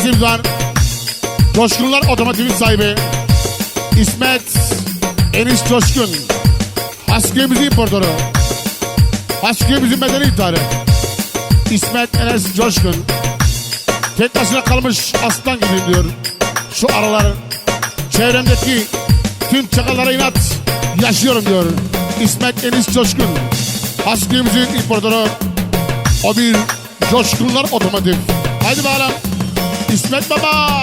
İsim var. Coşkunlar Otomotiv'in sahibi. İsmet Enis Coşkun. Hasköy'ümüzün importörü. Hasköy'ümüzün medeni iddiarı. İsmet Enes Coşkun. Tek başına kalmış aslan gibiyim diyor. Şu aralar çevremdeki tüm çakallara inat yaşıyorum diyor. İsmet Enis Coşkun. Hasköy'ümüzün importörü. O bir Coşkunlar Otomotiv. Haydi bakalım. İsmet Baba.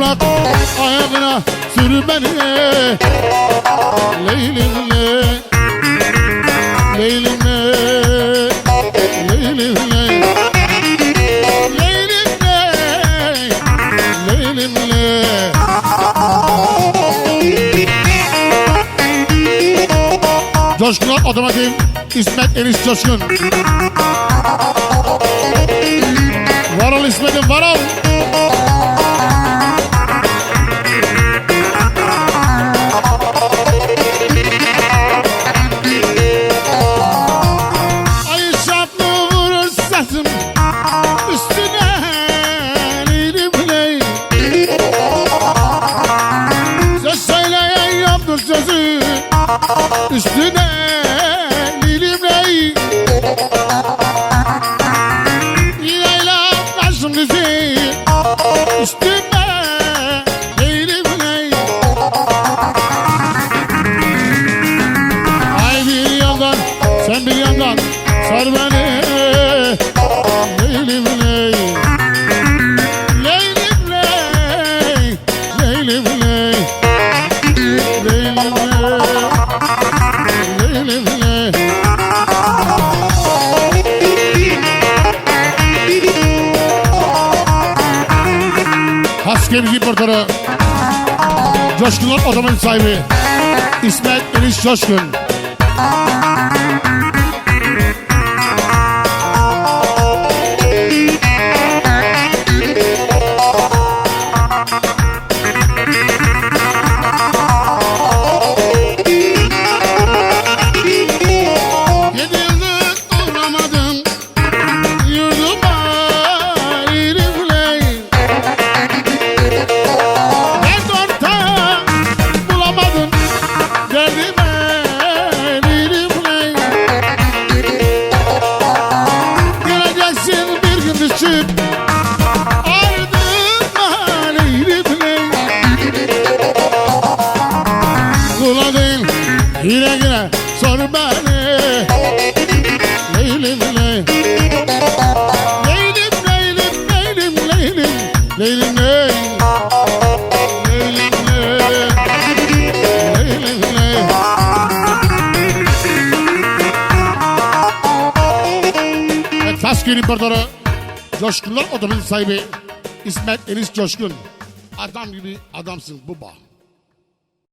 Çıplak ayağına sür beni. Leylim le Leylim le Leylim le Leylim le Leylim le Coşkunlar Otomotiv İsmet Enis Coşkun Üstüne Yineyla karşım dizi. Üstüne lili biley Ay bir yandan sen bir yandan sar beni. Ley Leylim ley Haskemiz importörü Coşkunlar otomobil sahibi. İsmet Enis Coşkun yine sor beni. Leylim ley Leylim leylim leylim leylim. Leylim ley Leylim ley Leylim ley İmparatoru Coşkunlar Otomobil sahibi. İsmet Enis Coşkun. Adam gibi adamsın baba